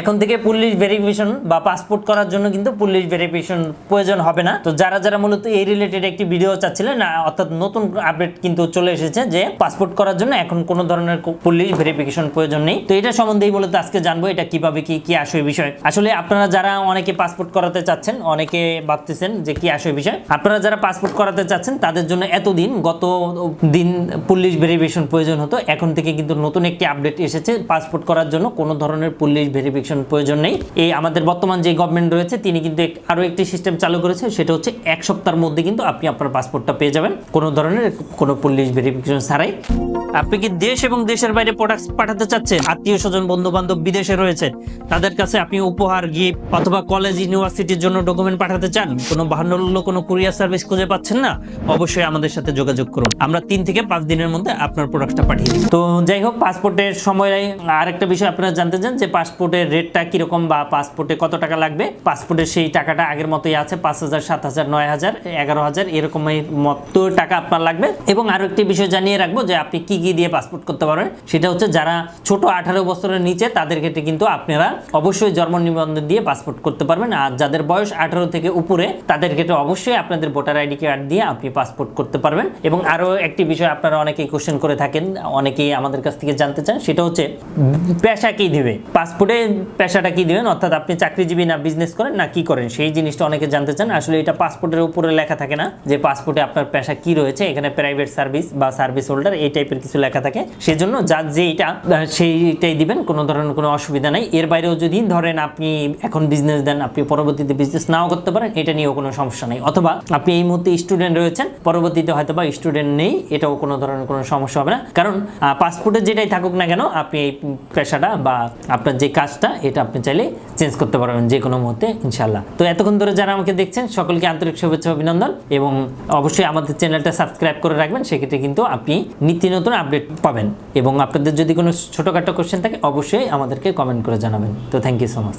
এখন থেকে police verification বা পাসপোর্ট করার জন্য কিন্তু পুলিশ ভেরিফিকেশন প্রয়োজন হবে না। তো যারা যারা মূলত এই রিলেটেড একটি ভিডিও চাচ্ছিলেন অর্থাৎ নতুন আপডেট কিন্তু চলে এসেছে যে পাসপোর্ট করার জন্য এখন কোনো ধরনের পুলিশ ভেরিফিকেশন প্রয়োজন নেই। তো এটা সম্বন্ধেই মূলত আজকে জানব এটা কীভাবে কি কি আসবে বিষয়। আসলে আপনারা যারা অনেকে পাসপোর্ট করাতে চাচ্ছেন, অনেকে ভাবতেছেন যে কি আসবে বিষয়। আপনারা যারা পাসপোর্ট করাতে চাচ্ছেন, তাদের জন্য এতদিন গত দিন পুলিশ ভেরিফিকেশন প্রয়োজন হতো। এখন থেকে কিন্তু নতুন একটি আপডেট এসেছে। পাসপোর্ট করার জন্য কোনো ধরনের পুলিশ ভেরিফিকেশন প্রয়োজন নেই। এই আমাদের বর্তমান যে গভর্নমেন্ট রয়েছে, তিনি কিন্তু এক- আরও একটি সিস্টেম চালু করেছে, সেটা হচ্ছে এক সপ্তাহের মধ্যে কিন্তু আপনি আপনার পাসপোর্টটা পেয়ে যাবেন। কোনো ধরনের কোনো পুলিশ ভেরিফিকেশন ছাড়াই। আপনি কি দেশ এবং দেশের বাইরে প্রোডাক্ট পাঠাতে চাচ্ছেন? আত্মীয় স্বজন বন্ধু বান্ধব বিদেশে রয়েছে তাদের কাছে আপনি উপহার গিফট অথবা কলেজ ইউনিভার্সিটির জন্য ডকুমেন্ট পাঠাতে চান? কোনো বাহান্ন কোনো কুরিয়ার সার্ভিস খুঁজে পাচ্ছেন না? অবশ্যই আমাদের সাথে যোগাযোগ করুন। আমরা তিন থেকে পাঁচ দিনের মধ্যে আপনার প্রোডাক্টটা পাঠিয়ে দিই। তো যাই হোক পাসপোর্টের সময়, আরেকটা বিষয় আপনারা জানতে চান যে পাসপোর্টের রেটটা কীরকম বা পাসপোর্টে কত টাকা লাগবে? পাসপোর্টের সেই টাকাটা আগের মতোই আছে, পাঁচ হাজার, সাত হাজার, নয় হাজার, এগারো হাজার, এরকমই মতো টাকা আপনার লাগবে। এবং আরও একটি বিষয় জানিয়ে রাখব যে আপনি কি কি দিয়ে পাসপোর্ট করতে পারবেন, সেটা হচ্ছে যারা ছোট আঠারো বছরের নিচে, তাদের ক্ষেত্রে কিন্তু আপনারা অবশ্যই জন্ম নিবন্ধন দিয়ে পাসপোর্ট করতে পারবেন। আর যাদের বয়স আঠারো থেকে উপরে, তাদের ক্ষেত্রে অবশ্যই আপনাদের ভোটার আইডি কার্ড দিয়ে আপনি পাসপোর্ট করতে পারবেন। এবং আরও একটি বিষয় আপনারা অনেকেই কোশ্চেন করে থাকেন, অনেকেই আমাদের কাছ থেকে জানতে চান, সেটা হচ্ছে পেশা কি দিবে? পাসপোর্টে পেশাটা কি দিবেন? অর্থাৎ আপনি চাকরিজীবী না বিজনেস করেন, না কি করেন? সেই জিনিসটা অনেকে জানতে চান। আসলে এটা পাসপোর্টের উপরে লেখা থাকে না যে পাসপোর্টে আপনার পেশা কি রয়েছে। এখানে প্রাইভেট সার্ভিস বা সার্ভিস হোল্ডার এই টাইপের কিছু লেখা থাকে। সেজন্য যার যে এটা সেইটাই দিবেন, কোনো ধরনের কোনো অসুবিধা নাই। এর বাইরেও যদি ধরেন আপনি এখন বিজনেস দেন, আপনি পরবর্তীতে বিজনেস নাও করতে পারেন, এটা নিয়েও কোনো সমস্যা নেই। অথবা আপনি এই মুহূর্তে স্টুডেন্ট রয়েছেন, পরবর্তীতে হয়তো বা স্টুডেন্ট নেই, এটাও কোনো ধরনের কোনো সমস্যা হবে না। কারণ পাসপোর্টে যেটাই থাকুক না কেন, আপনি এই পেশাটা বা আপনার যে কাজটা এটা আপনি চাইলে চেঞ্জ করতে পারবেন যে কোনো মুহূর্তে ইনশাল্লাহ তো এতক্ষণ ধরে যারা আমাকে দেখছেন, সকলকে আন্তরিক শুভেচ্ছা, অভিনন্দন এবং অবশ্যই আমাদের চ্যানেলটা সাবস্ক্রাইব করে রাখবেন, সেক্ষেত্রে কিন্তু আপনি নিত্য নতুন আপডেট পাবেন। এবং আপনাদের যদি কোনো ছোটোখাটো কোশ্চেন থাকে, অবশ্যই আমাদেরকে কমেন্ট করে জানাবেন। তো থ্যাংক ইউ সো মাচ